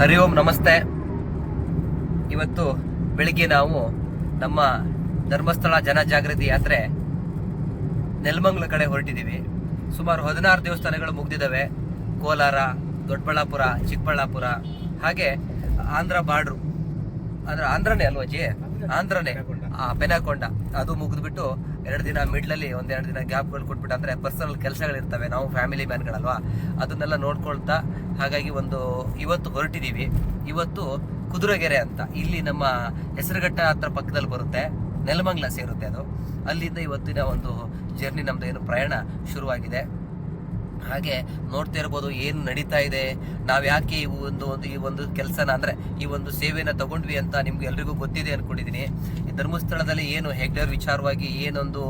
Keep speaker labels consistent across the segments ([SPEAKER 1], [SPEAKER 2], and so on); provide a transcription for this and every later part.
[SPEAKER 1] ಹರಿ ಓಂ ನಮಸ್ತೆ. ಇವತ್ತು ಬೆಳಿಗ್ಗೆ ನಾವು ನಮ್ಮ ಧರ್ಮಸ್ಥಳ ಜನಜಾಗೃತಿ ಯಾತ್ರೆ ನೆಲಮಂಗಲ ಕಡೆ ಹೊರಟಿದ್ದೀವಿ. ಸುಮಾರು ಹದಿನಾರು ದೇವಸ್ಥಾನಗಳು ಮುಗ್ದಿದ್ದಾವೆ. ಕೋಲಾರ ದೊಡ್ಡಬಳ್ಳಾಪುರ ಚಿಕ್ಕಬಳ್ಳಾಪುರ ಹಾಗೆ ಆಂಧ್ರ ಬಾರ್ಡ್ರು. ಅಂದ್ರೆ ಆಂಧ್ರನೇ ಅಲ್ವಾ ಜಿ ಆಂಧ್ರನೇ. ಆ ಪೆನಾಕೊಂಡ ಅದು ಮುಗಿದ್ಬಿಟ್ಟು ಎರಡು ದಿನ ಮಿಡ್ಲಲ್ಲಿ ಒಂದೆರಡು ದಿನ ಗ್ಯಾಪ್ಗಳು ಕೊಟ್ಬಿಟ್ಟು, ಅಂದರೆ ಪರ್ಸನಲ್ ಕೆಲಸಗಳಿರ್ತವೆ ನಾವು ಫ್ಯಾಮಿಲಿ ಮ್ಯಾನ್ಗಳಲ್ವಾ ಅದನ್ನೆಲ್ಲ ನೋಡ್ಕೊಳ್ತಾ ಹಾಗಾಗಿ ಒಂದು ಇವತ್ತು ಹೊರಟಿದ್ದೀವಿ ಇವತ್ತು ಕುದುರೆಗೆರೆ ಅಂತ. ಇಲ್ಲಿ ನಮ್ಮ ಹೆಸರುಘಟ್ಟ ಹತ್ರ ಪಕ್ಕದಲ್ಲಿ ಬರುತ್ತೆ. ನೆಲಮಂಗ್ಲ ಸೇರುತ್ತೆ ಅದು. ಅಲ್ಲಿಂದ ಇವತ್ತಿನ ಒಂದು ಜರ್ನಿ ನಮ್ಮದು ಏನು ಪ್ರಯಾಣ ಶುರುವಾಗಿದೆ. ಹಾಗೆ ನೋಡ್ತಾ ಇರ್ಬೋದು ಏನು ನಡೀತಾ ಇದೆ. ನಾವು ಯಾಕೆ ಈ ಒಂದು ಒಂದು ಈ ಒಂದು ಕೆಲಸನ ಅಂದ್ರೆ ಈ ಒಂದು ಸೇವೆಯನ್ನು ತಗೊಂಡ್ವಿ ಅಂತ ನಿಮ್ಗೆ ಎಲ್ರಿಗೂ ಗೊತ್ತಿದೆ ಅಂದ್ಕೊಂಡಿದ್ದೀನಿ ಈ ಧರ್ಮಸ್ಥಳದಲ್ಲಿ ಏನು ಹೆಗ್ಡರ್ ವಿಚಾರವಾಗಿ ಏನೊಂದು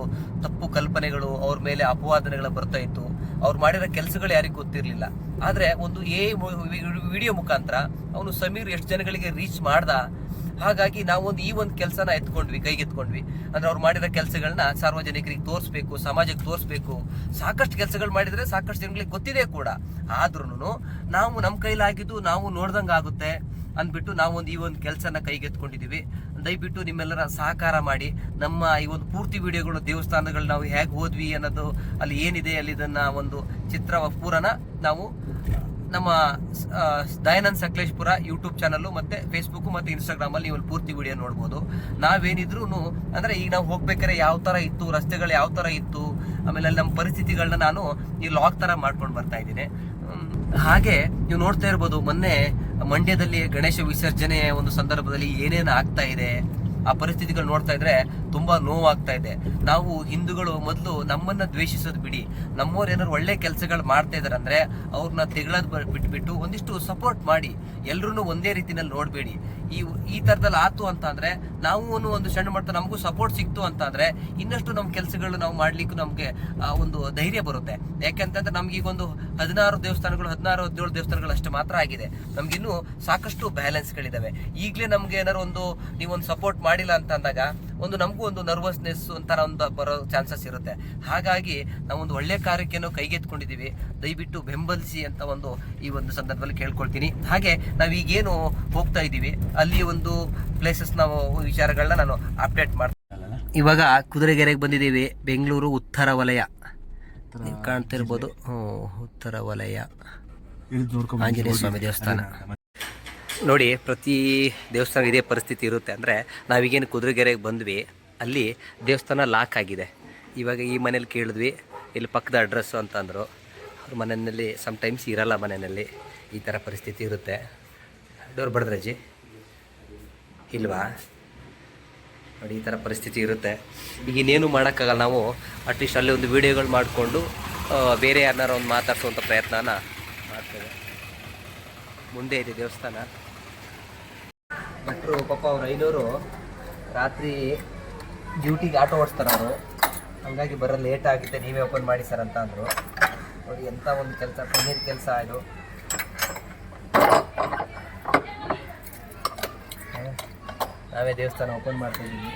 [SPEAKER 1] ತಪ್ಪು ಕಲ್ಪನೆಗಳು ಅವ್ರ ಮೇಲೆ ಅಪವಾದನೆಗಳು ಬರ್ತಾ ಇತ್ತು. ಅವ್ರು ಮಾಡಿರೋ ಕೆಲಸಗಳು ಯಾರಿಗೂ ಗೊತ್ತಿರಲಿಲ್ಲ. ಆದ್ರೆ ಒಂದು ಎ ವಿಡಿಯೋ ಮುಖಾಂತರ ಅವನು ಸಮೀರ್ ಎಷ್ಟು ಜನಗಳಿಗೆ ರೀಚ್ ಮಾಡ್ದ? ಹಾಗಾಗಿ ನಾವು ಒಂದು ಈ ಒಂದು ಕೆಲಸನ ಎತ್ಕೊಂಡ್ವಿ, ಕೈಗೆತ್ಕೊಂಡ್ವಿ. ಅಂದ್ರೆ ಅವ್ರು ಮಾಡಿರೋ ಕೆಲಸಗಳನ್ನ ಸಾರ್ವಜನಿಕರಿಗೆ ತೋರಿಸ್ಬೇಕು, ಸಮಾಜಕ್ಕೆ ತೋರಿಸ್ಬೇಕು. ಸಾಕಷ್ಟು ಕೆಲಸಗಳು ಮಾಡಿದ್ರೆ ಸಾಕಷ್ಟು ಜನಗಳಿಗೆ ಗೊತ್ತಿದೆ ಕೂಡ. ಆದ್ರೂ ನಾವು ನಮ್ಮ ಕೈಲಾಗಿದ್ದು ನಾವು ನೋಡ್ದಂಗೆ ಆಗುತ್ತೆ ಅಂದ್ಬಿಟ್ಟು ನಾವು ಒಂದು ಈ ಒಂದು ಕೆಲಸನ ಕೈಗೆತ್ಕೊಂಡಿದ್ದೀವಿ ದಯವಿಟ್ಟು ನಿಮ್ಮೆಲ್ಲರ ಸಹಕಾರ ಮಾಡಿ, ನಮ್ಮ ಈ ಒಂದು ಪೂರ್ತಿ ವಿಡಿಯೋಗಳು ದೇವಸ್ಥಾನಗಳು ನಾವು ಹೇಗೆ ಹೋದ್ವಿ ಅನ್ನೋದು ಅಲ್ಲಿ ಏನಿದೆ ಅಲ್ಲಿ ಇದನ್ನ ಒಂದು ಚಿತ್ರ ಪೂರನ ನಾವು ನಮ್ಮ ದಯಾನಂದ್ ಸಕಲೇಶ್ಪುರ ಯೂಟ್ಯೂಬ್ ಚಾನಲ್ ಮತ್ತೆ ಫೇಸ್ಬುಕ್ ಮತ್ತೆ ಇನ್ಸ್ಟಾಗ್ರಾಮ್ ಅಲ್ಲಿ ನೀವು ಪೂರ್ತಿ ವಿಡಿಯೋ ನೋಡ್ಬೋದು. ನಾವೇನಿದ್ರು ಅಂದ್ರೆ ಈಗ ನಾವು ಹೋಗ್ಬೇಕಾದ್ರೆ ಯಾವ ತರ ಇತ್ತು, ರಸ್ತೆಗಳು ಯಾವ ತರ ಇತ್ತು, ಆಮೇಲೆ ಅಲ್ಲಿ ನಮ್ಮ ಪರಿಸ್ಥಿತಿಗಳನ್ನ ನಾನು ಈ ಲಾಗ್ ತರ ಮಾಡ್ಕೊಂಡು ಬರ್ತಾ ಇದ್ದೀನಿ. ಹಾಗೆ ನೀವು ನೋಡ್ತಾ ಇರ್ಬೋದು, ಮೊನ್ನೆ ಮಂಡ್ಯದಲ್ಲಿ ಗಣೇಶ ವಿಸರ್ಜನೆ ಒಂದು ಸಂದರ್ಭದಲ್ಲಿ ಏನೇನು ಆಗ್ತಾ ಇದೆ, ಆ ಪರಿಸ್ಥಿತಿಗಳು ನೋಡ್ತಾ ಇದ್ರೆ ತುಂಬಾ ನೋವಾಗ್ತಾ ಇದೆ. ನಾವು ಹಿಂದೂಗಳು ಮೊದಲು ನಮ್ಮನ್ನ ದ್ವೇಷಿಸೋದು ಬಿಡಿ. ನಮ್ಮವ್ರು ಏನಾದ್ರು ಒಳ್ಳೆ ಕೆಲಸಗಳು ಮಾಡ್ತಾ ಇದಾರೆ ಅಂದ್ರೆ ಅವ್ರನ್ನ ತೆಗಳದ್ ಬಿಟ್ಬಿಟ್ಟು ಒಂದಿಷ್ಟು ಸಪೋರ್ಟ್ ಮಾಡಿ. ಎಲ್ರು ಒಂದೇ ರೀತಿನಲ್ಲಿ ನೋಡಬೇಡಿ. ಈ ಈ ತರದಲ್ಲಿ ಆತು ಅಂತ ಅಂದ್ರೆ ನಾವು ಒಂದು ಸಣ್ಣ ಮಟ್ಟ ನಮಗೂ ಸಪೋರ್ಟ್ ಸಿಕ್ತು ಅಂತ ಅಂದ್ರೆ ಇನ್ನಷ್ಟು ನಮ್ಮ ಕೆಲಸಗಳು ನಾವು ಮಾಡ್ಲಿಕ್ಕೆ ನಮಗೆ ಒಂದು ಧೈರ್ಯ ಬರುತ್ತೆ. ಯಾಕೆಂತಂದ್ರೆ ನಮ್ಗೆ ಈಗ ಒಂದು ಹದಿನಾರು ದೇವಸ್ಥಾನಗಳು, ಹದಿನಾರು, ಹದಿನೇಳು ದೇವಸ್ಥಾನಗಳು ಅಷ್ಟು ಮಾತ್ರ ಆಗಿದೆ. ನಮ್ಗಿನ್ನೂ ಸಾಕಷ್ಟು ಬ್ಯಾಲೆನ್ಸ್ಗಳಿದಾವೆ ಈಗಲೇ ನಮ್ಗೆ ಏನಾರು ಒಂದು ನೀವೊಂದು ಸಪೋರ್ಟ್ ಮಾಡಿಲ್ಲ ಅಂತ ಅಂದಾಗ ಒಂದು ನಮಗೂ ಒಂದು ನರ್ವಸ್ನೆಸ್ ಅಂತ ಒಂದು ಬರೋ ಚಾನ್ಸಸ್ ಇರುತ್ತೆ. ಹಾಗಾಗಿ ನಾವು ಒಂದು ಒಳ್ಳೆ ಕಾರ್ಯಕ್ಕೇನೋ ಕೈಗೆತ್ಕೊಂಡಿದ್ದೀವಿ ದಯವಿಟ್ಟು ಬೆಂಬಲಿಸಿ ಅಂತ ಒಂದು ಈ ಒಂದು ಸಂದರ್ಭದಲ್ಲಿ ಕೇಳ್ಕೊಳ್ತೀನಿ. ಹಾಗೆ ನಾವು ಈಗೇನು ಹೋಗ್ತಾ ಇದ್ದೀವಿ ಅಲ್ಲಿ ಒಂದು ಪ್ಲೇಸಸ್ ನಾವು ವಿಚಾರಗಳನ್ನ ನಾನು ಅಪ್ಡೇಟ್ ಮಾಡ್ತೀನಿ. ಇವಾಗ ಕುದುರೆಗೆರೆಗೆ ಬಂದಿದ್ದೀವಿ ಬೆಂಗಳೂರು ಉತ್ತರ ವಲಯ. ನೀವು ಕಾಣ್ತಿರ್ಬೋದು. ಉತ್ತರ ವಲಯ. ಆಂಜನೇಯ ಸ್ವಾಮಿ ದೇವಸ್ಥಾನ. ನೋಡಿ, ಪ್ರತಿ ದೇವಸ್ಥಾನ ಇದೇ ಪರಿಸ್ಥಿತಿ ಇರುತ್ತೆ. ಅಂದರೆ ನಾವೀಗೇನು ಕುದುರೆಗೆರೆಗೆ ಬಂದ್ವಿ, ಅಲ್ಲಿ ದೇವಸ್ಥಾನ ಲಾಕ್ ಆಗಿದೆ. ಇವಾಗ ಈ ಮನೇಲಿ ಕೇಳಿದ್ವಿ, ಇಲ್ಲಿ ಪಕ್ಕದ ಅಡ್ರೆಸ್ಸು ಅಂತಂದರು. ಅವ್ರ ಮನೆಯಲ್ಲಿ ಸಮ್ಟೈಮ್ಸ್ ಇರಲ್ಲ ಮನೆಯಲ್ಲಿ. ಈ ಥರ ಪರಿಸ್ಥಿತಿ ಇರುತ್ತೆ. ಡೋರ್ ಬಡ್ದ್ರಜ್ಜಿ? ಇಲ್ವಾ? ನೋಡಿ, ಈ ಥರ ಪರಿಸ್ಥಿತಿ ಇರುತ್ತೆ. ಈಗ ಇನ್ನೇನು ಮಾಡೋಕ್ಕಾಗಲ್ಲ ನಾವು ಅಟ್ಲೀಸ್ಟ್ ಅಲ್ಲಿ ಒಂದು ವೀಡಿಯೋಗಳು ಮಾಡಿಕೊಂಡು ಬೇರೆ ಯಾರನ್ನಾರು ಒಂದು ಮಾತಾಡ್ಸುವಂಥ ಪ್ರಯತ್ನನ ಮಾಡ್ತೇವೆ. ಮುಂದೆ ಇದೆ ದೇವಸ್ಥಾನ. ಭಟ್ರು, ಪಾಪ ಅವ್ರ ಐನೂರು ರಾತ್ರಿ ಡ್ಯೂಟಿಗೆ ಆಟೋ ಓಡಿಸ್ತಾರೆ ಅವರು. ಹಂಗಾಗಿ ಬರೋ ಲೇಟ್ ಆಗುತ್ತೆ ನೀವೇ ಓಪನ್ ಮಾಡಿ ಸರ್ ಅಂತ ಅಂದರು. ನೋಡಿ ಎಂಥ ಒಂದು ಕೆಲಸ, ಪನ್ನೀರ್ ಕೆಲಸ ಇದು? ನಾವೇ ದೇವಸ್ಥಾನ ಓಪನ್ ಮಾಡ್ತಾ ಇದ್ದೀವಿ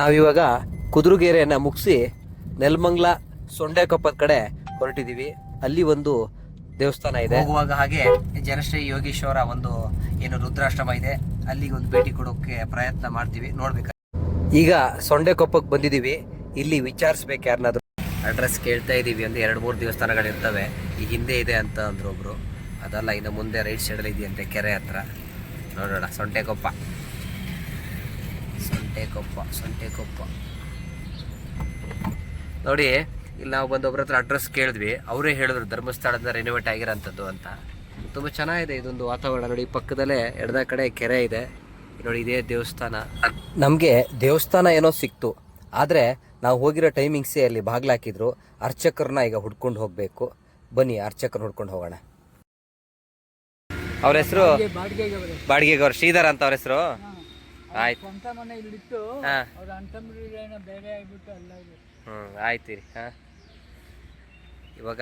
[SPEAKER 1] ನಾವಿವಾಗ ಕುದುರುಗೆರೆಯನ್ನು ಮುಗಿಸಿ ನೆಲಮಂಗ್ಲ ಸೊಂಡೆಕೊಪ್ಪದ ಕಡೆ ಹೊರಟಿದ್ದೀವಿ. ಅಲ್ಲಿ ಒಂದು ದೇವಸ್ಥಾನ ಇದೆ. ಹೋಗುವಾಗ ಹಾಗೆ ಜನಶ್ರೀ ಯೋಗೀಶ್ವರ ಒಂದು ಏನು ರುದ್ರಾಶ್ರಮ ಇದೆ. ಅಲ್ಲಿಗೆ ಒಂದು ಭೇಟಿ ಕೊಡೋಕೆ ಪ್ರಯತ್ನ ಮಾಡ್ತೀವಿ. ನೋಡ್ಬೇಕು. ಈಗ ಸೊಂಡೆಕೊಪ್ಪಕ್ಕೆ ಬಂದಿದ್ದೀವಿ. ಇಲ್ಲಿ ವಿಚಾರಿಸ್ಬೇಕು ಯಾರನ್ನಾದ್ರು ಅಡ್ರೆಸ್ ಕೇಳ್ತಾ ಇದ್ದೀವಿ ಒಂದು ಎರಡು ಮೂರು ದೇವಸ್ಥಾನಗಳಿರ್ತವೆ. ಈ ಹಿಂದೆ ಇದೆ ಅಂತ ಅಂದ್ರು ಒಬ್ರು. ಅದಲ್ಲ ಇನ್ನು ಮುಂದೆ ರೈಟ್ ಸೈಡಲ್ಲಿ ಇದೆಯಂತೆ ಕೆರೆ ಹತ್ರ. ನೋಡೋಣ ಸೊಂಟೆಕೊಪ್ಪ. ಸೊಂಟೆಕೊಪ್ಪ ಸೊಂಟೆಕೊಪ್ಪ. ನೋಡಿ ಇಲ್ಲಿ ನಾವು ಬಂದು ಒಬ್ಬರ ಹತ್ರ ಅಡ್ರೆಸ್ ಕೇಳಿದ್ವಿ. ಅವರೇ ಹೇಳಿದ್ರು ಧರ್ಮಸ್ಥಳದಿಂದ ರೆನೋವೇಟ್ ಆಗಿರೋಂಥದ್ದು ಅಂತ. ತುಂಬ ಚೆನ್ನಾಗಿದೆ ಇದೊಂದು ವಾತಾವರಣ. ನೋಡಿ ಪಕ್ಕದಲ್ಲೇ ಎಡದ ಕಡೆ ಕೆರೆ ಇದೆ. ನೋಡಿ ಇದೇ ದೇವಸ್ಥಾನ. ನಮಗೆ ದೇವಸ್ಥಾನ ಏನೋ ಸಿಕ್ತು. ಆದರೆ ನಾವು ಹೋಗಿರೋ ಟೈಮಿಂಗ್ಸೇ ಅಲ್ಲಿ ಬಾಗ್ಲಾಕಿದ್ರು ಅರ್ಚಕರನ್ನ ಈಗ ಹುಡ್ಕೊಂಡು ಹೋಗಬೇಕು. ಬನ್ನಿ ಅರ್ಚಕರು ಹುಡ್ಕೊಂಡು ಹೋಗೋಣ. ಅವ್ರ ಹೆಸರು? ಅವ್ರು. ಶ್ರೀಧರ್ ಅಂತ ಅವ್ರ ಹೆಸರು? ಆಯ್ತು.
[SPEAKER 2] ಸ್ವಂತ ಮನೆ ಇಲ್ಲಿತ್ತು
[SPEAKER 1] ಹಾ.
[SPEAKER 2] ಅವ್ರ ಅಂತಂಬ್ರೇನೋ ಬೇರೆ ಆಗ್ಬಿಟ್ಟು ಅಲ್ಲ ಇದು.
[SPEAKER 1] ಹ್ಞೂ ಆಯ್ತು ರೀ ಹಾಂ. ಇವಾಗ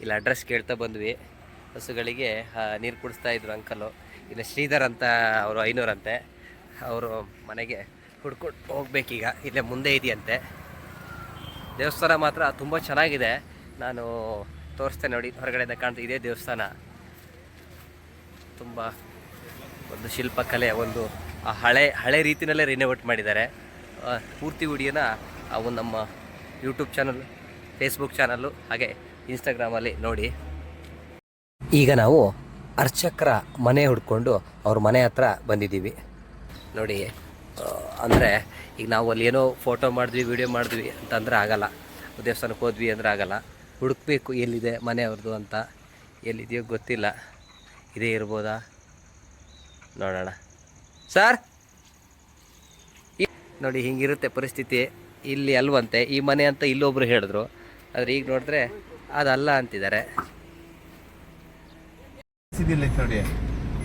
[SPEAKER 1] ಇಲ್ಲಿ ಅಡ್ರೆಸ್ ಕೇಳ್ತಾ ಬಂದ್ವಿ. ಹಸುಗಳಿಗೆ ನೀರು ಕುಡಿಸ್ತಾ ಇದ್ರು ಅಂಕಲು ಇಲ್ಲ ಶ್ರೀಧರ್ ಅಂತ ಅವರು ಐನೂರಂತೆ. ಅವರು ಮನೆಗೆ ಹುಡ್ಕೊಂಡು ಹೋಗ್ಬೇಕೀಗ. ಇಲ್ಲೇ ಮುಂದೆ ಇದೆಯಂತೆ. ದೇವಸ್ಥಾನ ಮಾತ್ರ ತುಂಬ ಚೆನ್ನಾಗಿದೆ. ನಾನು ತೋರಿಸ್ತೇನೆ ನೋಡಿ ಹೊರಗಡೆಯಿಂದ ಕಾಣ್ತಾ ಇದೇ ದೇವಸ್ಥಾನ. ತುಂಬ ಒಂದು ಶಿಲ್ಪಕಲೆ ಒಂದು ಹಳೆ ಹಳೆ ರೀತಿಯಲ್ಲೇ ರಿನೋವೇಟ್ ಮಾಡಿದ್ದಾರೆ. ಪೂರ್ತಿ ವಿಡಿಯೋನ ಅವು ನಮ್ಮ ಯೂಟ್ಯೂಬ್ ಚಾನಲ್ ಫೇಸ್ಬುಕ್ ಚಾನಲ್ಲು ಹಾಗೆ ಇನ್ಸ್ಟಾಗ್ರಾಮಲ್ಲಿ ನೋಡಿ. ಈಗ ನಾವು ಅರ್ಚಕರ ಮನೆ ಹುಡ್ಕೊಂಡು ಅವ್ರ ಮನೆ ಹತ್ರ ಬಂದಿದ್ದೀವಿ. ನೋಡಿ ಅಂದರೆ ಈಗ ನಾವು ಅಲ್ಲಿ ಏನೋ ಫೋಟೋ ಮಾಡಿದ್ವಿ ವಿಡಿಯೋ ಮಾಡಿದ್ವಿ ಅಂತಂದ್ರೆ ಆಗಲ್ಲ. ದೇವಸ್ಥಾನಕ್ಕೆ ಹೋದ್ವಿ ಅಂದರೆ ಆಗಲ್ಲ. ಹುಡುಕ್ಬೇಕು ಎಲ್ಲಿದೆ ಮನೆ ಅವ್ರದ್ದು ಅಂತ. ಎಲ್ಲಿದೆಯೋ ಗೊತ್ತಿಲ್ಲ. ಇದೇ ಇರ್ಬೋದಾ? ನೋಡೋಣ. ಸರ್ ನೋಡಿ ಹಿಂಗಿರುತ್ತೆ ಪರಿಸ್ಥಿತಿ. ಇಲ್ಲಿ ಅಲ್ವಂತೆ ಈ ಮನೆ ಅಂತ ಇಲ್ಲೊಬ್ರು ಹೇಳಿದ್ರು. ಆದ್ರೆ ಈಗ ನೋಡಿದ್ರೆ ಅದಲ್ಲ ಅಂತಿದ್ದಾರೆ.
[SPEAKER 3] ನೋಡಿ?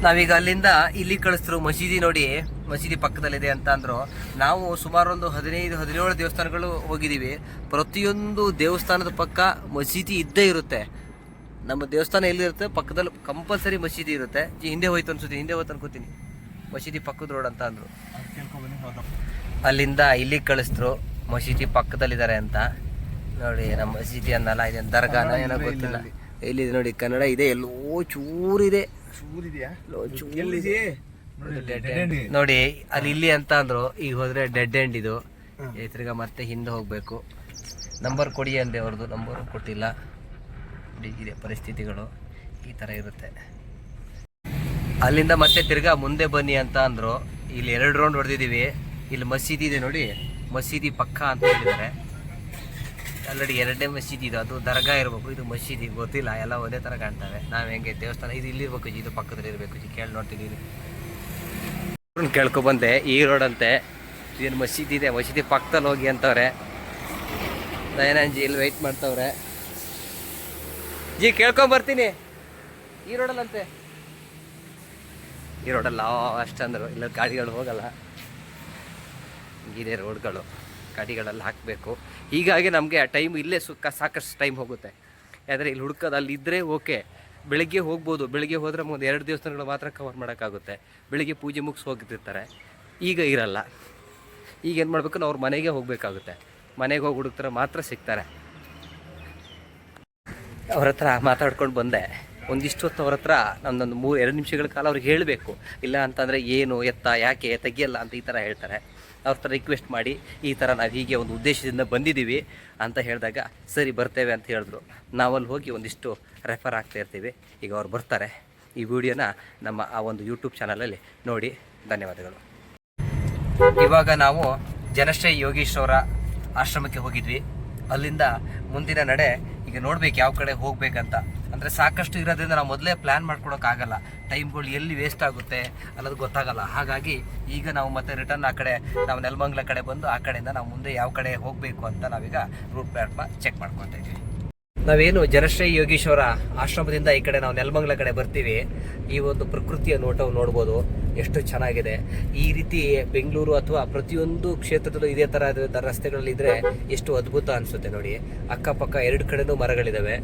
[SPEAKER 1] ನಾವೀಗ ಅಲ್ಲಿಂದ ಇಲ್ಲಿ ಕಳಿಸ್ತರು ಮಸೀದಿ ನೋಡಿ. ಮಸೀದಿ ಪಕ್ಕದಲ್ಲಿದೆ ಅಂತ ಅಂದ್ರು. ನಾವು ಸುಮಾರು ಒಂದು ಹದಿನೈದು ಹದಿನೇಳು ದೇವಸ್ಥಾನಗಳು ಹೋಗಿದ್ದೀವಿ. ಪ್ರತಿಯೊಂದು ದೇವಸ್ಥಾನದ ಪಕ್ಕ ಮಸೀದಿ ಇದ್ದೇ ಇರುತ್ತೆ. ನಮ್ಮ ದೇವಸ್ಥಾನ ಎಲ್ಲಿರುತ್ತೆ? ಪಕ್ಕದಲ್ಲಿ ಕಂಪಲ್ಸರಿ ಮಸೀದಿ ಇರುತ್ತೆ. ಹಿಂದೆ ಹೋಯ್ತು ಅನ್ಸುತ್ತೆ. ಹಿಂದೆ ಹೋಯ್ತು ಅನ್ಕೋತೀನಿ. ಮಸೀದಿ ಪಕ್ಕದ ರೋಡ್ ಅಂತ ಅಂದ್ರು. ಅಲ್ಲಿಂದ ಇಲ್ಲಿಗೆ ಕಳಿಸಿದ್ರು ಮಸೀದಿ ಪಕ್ಕದಲ್ಲಿದ್ದಾರೆ ಅಂತ. ನೋಡಿ ನಮ್ಮ ಮಸೀದಿ ಅನ್ನಲ್ಲ ಇದೇನು ದರ್ಗಾನ ಏನೋ ಗೊತ್ತಿಲ್ಲ. ಇಲ್ಲಿ ನೋಡಿ ಕನ್ನಡ ಇದೆ ಎಲ್ಲೋ ಚೂರಿದೆ. ನೋಡಿ ಅಲ್ಲಿ ಇಲ್ಲಿ ಅಂತ ಅಂದ್ರು ಈಗ ಹೋದ್ರೆ ಡೆಡ್ ಎಂಡ್ ಇದು. ತಿರ್ಗಾ ಮತ್ತೆ ಹಿಂದೆ ಹೋಗ್ಬೇಕು. ನಂಬರ್ ಕೊಡಿ ಅಂದೆ ಅವ್ರದ್ದು ನಂಬರು ಕೊಟ್ಟಿಲ್ಲ. ಇದೆ ಪರಿಸ್ಥಿತಿಗಳು. ಈ ತರ ಇರುತ್ತೆ. ಅಲ್ಲಿಂದ ಮತ್ತೆ ತಿರ್ಗಾ ಮುಂದೆ ಬನ್ನಿ ಅಂತ ಅಂದ್ರು. ಇಲ್ಲಿ ಎರಡು ರೌಂಡ್ ಹೊಡೆದಿದ್ದೀವಿ. ಇಲ್ಲಿ ಮಸೀದಿ ಇದೆ ನೋಡಿ. ಮಸೀದಿ ಪಕ್ಕ ಅಂತ ಹೇಳಿದ್ದಾರೆ. ಆಲ್ರೆಡಿ ಎರಡನೇ ಮಸೀದಿ ಇದು. ಅದು ದರ್ಗಾ ಇರಬೇಕು. ಇದು ಮಸೀದಿ. ಗೊತ್ತಿಲ್ಲ. ಎಲ್ಲ ಒಂದೇ ಥರ ಕಾಣ್ತವೆ. ನಾವು ಹೆಂಗೆ ದೇವಸ್ಥಾನ ಇದು ಇಲ್ಲಿ ಇರ್ಬೇಕು ಇದು ಪಕ್ಕದಲ್ಲಿ ಇರಬೇಕು ಜಿ. ಕೇಳಿ ನೋಡ್ತೀನಿ ಕೇಳ್ಕೊ ಬಂದೆ. ಈ ರೋಡ್ ಅಂತೆ. ಏನು ಮಸೀದಿ ಇದೆ. ಮಸೀದಿ ಪಕ್ಕದಲ್ಲಿ ಹೋಗಿ ಅಂತವ್ರೆ. ದಯಾನಂದ್ ಜಿ ಇಲ್ಲಿ ವೆಯ್ಟ್ ಮಾಡ್ತವ್ರೆ. ಜಿ, ಕೇಳ್ಕೊಂಡ್ ಬರ್ತೀನಿ. ಈ ರೋಡಲ್ಲಂತೆ ಈ ರೋಡಲ್ಲ ಅಷ್ಟಂದ್ರು ಇಲ್ಲ ಗಾಡಿಗಳು ಹೋಗಲ್ಲ. ಇದೆ ರೋಡ್ಗಳು. ಗಾಡಿಗಳಲ್ಲಿ ಹಾಕಬೇಕು. ಹೀಗಾಗಿ ನಮಗೆ ಆ ಟೈಮ್ ಇಲ್ಲೇ ಸುಖ ಸಾಕಷ್ಟು ಟೈಮ್ ಹೋಗುತ್ತೆ. ಯಾಕಂದರೆ ಇಲ್ಲಿ ಹುಡ್ಕೋದು ಅಲ್ಲಿ ಇದ್ದರೆ ಓಕೆ ಬೆಳಿಗ್ಗೆ ಹೋಗ್ಬೋದು. ಬೆಳಿಗ್ಗೆ ಹೋದರೆ ಒಂದು ಎರಡು ದೇವಸ್ಥಾನಗಳು ಮಾತ್ರ ಕವರ್ ಮಾಡೋಕ್ಕಾಗುತ್ತೆ. ಬೆಳಿಗ್ಗೆ ಪೂಜೆ ಮುಗಿಸಿ ಹೋಗ್ತಿರ್ತಾರೆ. ಈಗ ಇರಲ್ಲ. ಈಗ ಏನು ಮಾಡಬೇಕು? ನಾವು ಅವ್ರ ಮನೆಗೆ ಹೋಗಬೇಕಾಗುತ್ತೆ. ಮನೆಗೆ ಹೋಗಿ ಹುಡುಕ್ತಾರೆ ಮಾತ್ರ ಸಿಗ್ತಾರೆ. ಅವ್ರ ಹತ್ರ ಮಾತಾಡ್ಕೊಂಡು ಬಂದೆ. ಒಂದಿಷ್ಟು ಹೊತ್ತು ಅವ್ರ ಹತ್ರ ನನ್ನೊಂದು ಮೂರು, ಎರಡು ನಿಮಿಷಗಳ ಕಾಲ ಅವ್ರಿಗೆ ಹೇಳಬೇಕು. ಇಲ್ಲ ಅಂತಂದರೆ ಏನು ಎತ್ತ, ಯಾಕೆ, ತೆಗಿಯಲ್ಲ ಅಂತ ಈ ಥರ ಹೇಳ್ತಾರೆ. ಅವ್ರ ಹತ್ರ ರಿಕ್ವೆಸ್ಟ್ ಮಾಡಿ, ಈ ಥರ ನಾವು ಹೀಗೆ ಒಂದು ಉದ್ದೇಶದಿಂದ ಬಂದಿದ್ದೀವಿ ಅಂತ ಹೇಳಿದಾಗ, ಸರಿ, ಬರ್ತೇವೆ ಅಂತ ಹೇಳಿದ್ರು. ನಾವಲ್ಲಿ ಹೋಗಿ ಒಂದಿಷ್ಟು ರೆಫರ್ ಆಗ್ತಾ ಇರ್ತೀವಿ. ಈಗ ಅವ್ರು ಬರ್ತಾರೆ. ಈ ವಿಡಿಯೋನ ನಮ್ಮ ಆ ಒಂದು ಯೂಟ್ಯೂಬ್ ಚಾನಲಲ್ಲಿ ನೋಡಿ. ಧನ್ಯವಾದಗಳು. ಇವಾಗ ನಾವು ಜನಶ್ರೀ ಯೋಗೀಶ್ ಅವರ ಆಶ್ರಮಕ್ಕೆ ಹೋಗಿದ್ವಿ. ಅಲ್ಲಿಂದ ಮುಂದಿನ ನಡೆ ಈಗ ನೋಡ್ಬೇಕು ಯಾವ ಕಡೆ ಹೋಗ್ಬೇಕಂತ. ಅಂದ್ರೆ ಸಾಕಷ್ಟು ಇರೋದ್ರಿಂದ ನಾವು ಮೊದಲೇ ಪ್ಲ್ಯಾನ್ ಮಾಡ್ಕೊಳಕ್ಕಾಗಲ್ಲ ಟೈಮ್ಗಳು ಎಲ್ಲಿ ವೇಸ್ಟ್ ಆಗುತ್ತೆ ಅನ್ನೋದು ಗೊತ್ತಾಗಲ್ಲ. ಹಾಗಾಗಿ ಈಗ ನಾವು ಮತ್ತೆ ರಿಟರ್ನ್ ಆ ಕಡೆ, ನಾವು ನೆಲಮಂಗ್ಲ ಕಡೆ ಬಂದು ಆ ಕಡೆಯಿಂದ ನಾವು ಮುಂದೆ ಯಾವ ಕಡೆ ಹೋಗಬೇಕು ಅಂತ ನಾವೀಗ ರೂಟ್ ಮ್ಯಾಪ್ನ ಚೆಕ್ ಮಾಡ್ಕೊತಾ ಇದ್ವಿ. ನಾವೇನು ಜನಶ್ರೀ ಯೋಗೀಶ್ವರ ಆಶ್ರಮದಿಂದ ಈ ಕಡೆ ನಾವು ನೆಲಮಂಗ್ಲ ಕಡೆ ಬರ್ತೀವಿ. ಈ ಒಂದು ಪ್ರಕೃತಿಯ ನೋಟವು ನೋಡ್ಬೋದು. ಎಷ್ಟು ಚೆನ್ನಾಗಿದೆ. ಈ ರೀತಿ ಬೆಂಗಳೂರು ಅಥವಾ ಪ್ರತಿಯೊಂದು ಕ್ಷೇತ್ರದಲ್ಲೂ ಇದೇ ಥರ ರಸ್ತೆಗಳಲ್ಲಿದ್ರೆ ಎಷ್ಟು ಅದ್ಭುತ ಅನಿಸುತ್ತೆ ನೋಡಿ. ಅಕ್ಕಪಕ್ಕ ಎರಡು ಕಡೆನೂ ಮರಗಳಿದಾವೆ.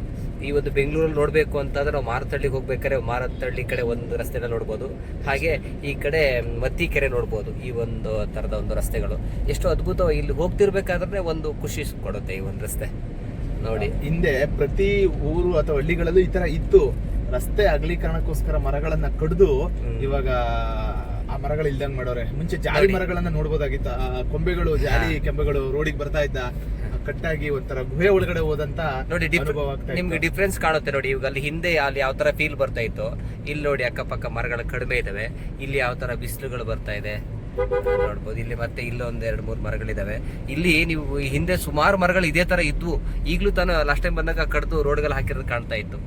[SPEAKER 1] ಈ ಒಂದು ಬೆಂಗಳೂರಲ್ಲಿ ನೋಡಬೇಕು ಅಂತಂದ್ರೆ ನಾವು ಮಾರತಳ್ಳಿಗೆ ಹೋಗ್ಬೇಕಾದ್ರೆ ಮಾರತಳ್ಳಿ ಕಡೆ ಒಂದು ರಸ್ತೆನ ನೋಡ್ಬೋದು. ಹಾಗೆ ಈ ಕಡೆ ಮತ್ತಿಕೆರೆ ನೋಡ್ಬೋದು ಈ ಒಂದು ಥರದ ಒಂದು ರಸ್ತೆಗಳು. ಎಷ್ಟು ಅದ್ಭುತವಾಗಿ ಇಲ್ಲಿ ಹೋಗ್ತಿರ್ಬೇಕಾದ್ರೆ ಒಂದು ಖುಷಿ ಕೊಡುತ್ತೆ ಈ ಒಂದು ರಸ್ತೆ. ನೋಡಿ.
[SPEAKER 3] ಹಿಂದೆ ಪ್ರತಿ ಊರು ಅಥವಾ ಹಳ್ಳಿಗಳಲ್ಲೂ ಈ ತರ ಇತ್ತು. ರಸ್ತೆ ಅಗಲೀಕರಣಕ್ಕೋಸ್ಕರ ಮರಗಳನ್ನ ಕಡಿದು. ಇವಾಗ ಆ ಮರಗಳು ಇಲ್ದಂಗ್ ಮಾಡೋರೆ. ಮುಂಚೆ ಜಾಲಿ. ಮರಗಳನ್ನ ನೋಡ್ಬೋದಾಗಿತ್ತು. ಆ ಕೊಂಬೆಗಳು ಜಾಲಿ ಕೆಂಬೆಗಳು ರೋಡಿಗೆ ಬರ್ತಾ ಇದ್ದ. ಕಟ್ಟಾಗಿ ಒಂಥರ ಗುಹೆ ಒಳಗಡೆ ಹೋದಂತ
[SPEAKER 1] ನೋಡಿ ನಿಮ್ಗೆ ಡಿಫ್ರೆನ್ಸ್ ಕಾಣುತ್ತೆ ನೋಡಿ ಇವಾಗ ಅಲ್ಲಿ ಹಿಂದೆ ಅಲ್ಲಿ ಯಾವ ತರ ಫೀಲ್ ಬರ್ತಾ ಇತ್ತು? ಇಲ್ಲಿ ನೋಡಿ ಅಕ್ಕಪಕ್ಕ ಮರಗಳು ಕಡಿಮೆ ಇದಾವೆ. ಇಲ್ಲಿ ಯಾವ ತರ ಬಿಸಿಲುಗಳು ಬರ್ತಾ ಇದೆ? ನೋಡ್ಬೋದು. ಇಲ್ಲಿ ಮತ್ತೆ ಇಲ್ಲೊಂದ್ ಎರಡು ಮೂರು ಮರಗಳಿದಾವೆ. ಇಲ್ಲಿ ನೀವು ಹಿಂದೆ ಸುಮಾರು ಮರಗಳು ಇದೇ ತರ ಇದ್ವು. ಈಗಲೂ ತಾನು ಲಾಸ್ಟ್ ಟೈಮ್ ಬಂದಾಗ ಕಡ್ದು ರೋಡ್ಗಳು ಹಾಕಿರೋದು ಕಾಣ್ತಾ ಇತ್ತು.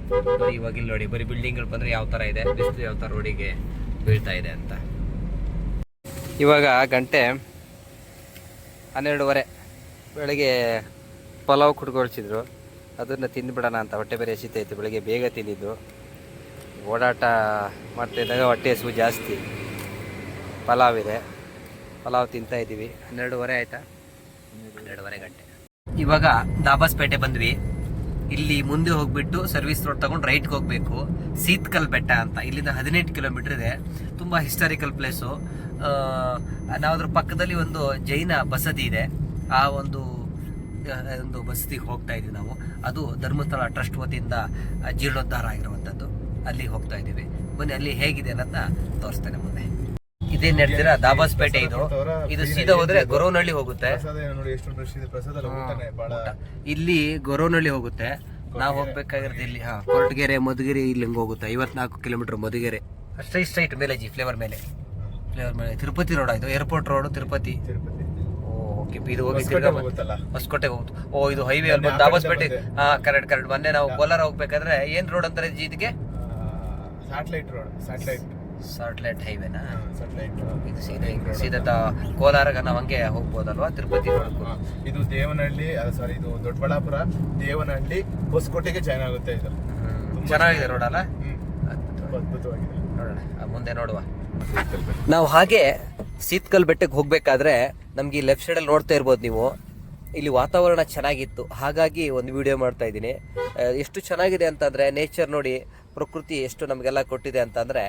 [SPEAKER 1] ಇವಾಗ ಇಲ್ಲಿ ನೋಡಿ ಬರೀ ಬಿಲ್ಡಿಂಗ್ಗಳು ಬಂದ್ರೆ ಯಾವ ತರ ಇದೆ? ಬಿಸಿಲು ಯಾವ ತರ ರೋಡಿಗೆ ಬೀಳ್ತಾ ಇದೆ ಅಂತ. ಇವಾಗ ಗಂಟೆ ಹನ್ನೆರಡುವರೆ. ಬೆಳಗ್ಗೆ ಪಲಾವ್ ಕುಡ್ಕೊಳ್ಸಿದ್ರು ಅದನ್ನು ತಿಂದ್ಬಿಡೋಣ ಅಂತ ಹೊಟ್ಟೆ ಬೇರೆ ಹಸಿತೈತೆ ಬೆಳಗ್ಗೆ ಬೇಗ ತಿಂದಿದ್ದು. ಓಡಾಟ ಮಾಡ್ತಾಯಿದ್ದಾಗ ಹೊಟ್ಟೆ ಹಸಿವು ಜಾಸ್ತಿ. ಪಲಾವ್ ಇದೆ. ಪಲಾವ್ ತಿಂತಾ ಇದ್ದೀವಿ. ಹನ್ನೆರಡುವರೆ ಆಯ್ತಾ? ಹನ್ನೆರಡುವರೆ ಗಂಟೆ. ಇವಾಗ ದಾಬಾಸ್ಪೇಟೆ ಬಂದ್ವಿ. ಇಲ್ಲಿ ಮುಂದೆ ಹೋಗ್ಬಿಟ್ಟು ಸರ್ವಿಸ್ ರೋಡ್ ತಗೊಂಡು ರೈಟ್ಗೆ ಹೋಗ್ಬೇಕು. ಸೀತ್ಕಲ್ ಬೆಟ್ಟ ಅಂತ. ಇಲ್ಲಿಂದ ಹದಿನೆಂಟು ಕಿಲೋಮೀಟರ್ ಇದೆ. ತುಂಬ ಹಿಸ್ಟಾರಿಕಲ್ ಪ್ಲೇಸು. ನಾವು ಅದ್ರ ಪಕ್ಕದಲ್ಲಿ ಒಂದು ಜೈನ ಬಸದಿ ಇದೆ. ಆ ಒಂದು ಒಂದು ಬಸ್ತಿಗೆ ಹೋಗ್ತಾ ಇದೀವಿ ನಾವು. ಅದು ಧರ್ಮಸ್ಥಳ ಟ್ರಸ್ಟ್ ವತಿಯಿಂದ ಜೀರ್ಣೋದ್ಧಾರ ಆಗಿರುವಂಥದ್ದು ಅಲ್ಲಿ ಹೋಗ್ತಾ ಇದ್ದೀವಿ. ಬನ್ನಿ ಅಲ್ಲಿ ಹೇಗಿದೆ ಅನ್ನೋದನ್ನ ತೋರಿಸ್ತೇನೆ ಮುಂದೆ. ಇದೇನ್ ನೆಡ್ತೀರಾ ದಾಬಾಸ್ಪೇಟೆ ಇದು. ಇದು ಸೀದಾ ಹೋದ್ರೆ ಗೊರವನಹಳ್ಳಿ ಹೋಗುತ್ತೆ. ಇಲ್ಲಿ ಗೊರವನಹಳ್ಳಿ ಹೋಗುತ್ತೆ. ನಾವು ಹೋಗ್ಬೇಕಾಗಿರೋದು ಇಲ್ಲಿ ಹಾ ಕೊರಟಗೆರೆ ಮಧುಗಿರಿ ಇಲ್ಲಿ ಹಿಂಗ್ ಹೋಗುತ್ತೆ. ಐವತ್ನಾಲ್ಕು ಕಿಲೋಮೀಟರ್ ಮಧುಗೆರೆ. ಸ್ಟ್ರೈಟ್ ಸ್ಟ್ರೈಟ್ ಮೇಲೆ ಜಿ ಫ್ಲೇವರ್ ಮೇಲೆ. ಫ್ಲೇವರ್ ಮೇಲೆ. ತಿರುಪತಿ ರೋಡ್ ಆಯ್ತು airport road Tirupati.
[SPEAKER 3] Tirupati.
[SPEAKER 1] Okay ಇದು ಹೋಗಿ ತಿರ್ಗಾ ಹೊಸಕೋಟೆ ಹೋಗುತ್ತೆ? ಓ ಇದು ಹೈವೇ ಅಲ್ಲಿ ಬಂದು ದಾಬಾಸ್ಪೇಟೆ ಹಾ ಕರೆಕ್ಟ್ ಕರೆಕ್ಟ್ ಮೊನ್ನೆ ನಾವು ಕೋಲಾರ ಹೋಗ್ಬೇಕಾದ್ರೆ ಏನ್ ರೋಡ್ ಅಂತಾರೆ ಜಿ ಇದಕ್ಕೆ
[SPEAKER 3] ಸ್ಯಾಟಲೈಟ್ ರೋಡ್ ಸ್ಯಾಟಲೈಟ್
[SPEAKER 1] ಸಾಟ್ಲೈಟ್ ಹೈವೇನಾ
[SPEAKER 3] ಸ್ಯಾಟಲೈಟ್
[SPEAKER 1] ಇದು ಸೀದಾ ಸೀದಾ ಕೋಲಾರಗ ನಾವು ಹಂಗೆ ಹೋಗ್ಬೋದಲ್ವಾ? ತಿರುಪತಿ
[SPEAKER 3] ಇದು ದೇವನಹಳ್ಳಿ ಸಾರಿ ಇದು ದೊಡ್ಡಬಳ್ಳಾಪುರ ದೇವನಹಳ್ಳಿ ಹೊಸಕೋಟೆಗೆ ಜಾಯ್ನ್ ಆಗುತ್ತೆ ಇದು.
[SPEAKER 1] ಚೆನ್ನಾಗಿದೆ ರೋಡ್ ಅಲ್ಲ?
[SPEAKER 3] ಅದ್ಭುತವಾಗಿದೆ.
[SPEAKER 1] ನೋಡೋಣ ಮುಂದೆ ನೋಡುವ. ನಾವು ಹಾಗೆ ಸೀತ್ಕಲ್ ಬೆಟ್ಟಕ್ಕೆ ಹೋಗ್ಬೇಕಾದ್ರೆ ನಮ್ಗೆ ಈ ಲೆಫ್ಟ್ ಸೈಡಲ್ಲಿ ನೋಡ್ತಾ ಇರ್ಬೋದು ನೀವು. ಇಲ್ಲಿ ವಾತಾವರಣ ಚೆನ್ನಾಗಿತ್ತು. ಹಾಗಾಗಿ ಒಂದು ವಿಡಿಯೋ ಮಾಡ್ತಾ ಇದ್ದೀನಿ. ಎಷ್ಟು ಚೆನ್ನಾಗಿದೆ ಅಂತಂದರೆ ನೇಚರ್ ನೋಡಿ, ಪ್ರಕೃತಿ ಎಷ್ಟು ನಮಗೆಲ್ಲ ಕೊಟ್ಟಿದೆ ಅಂತಂದರೆ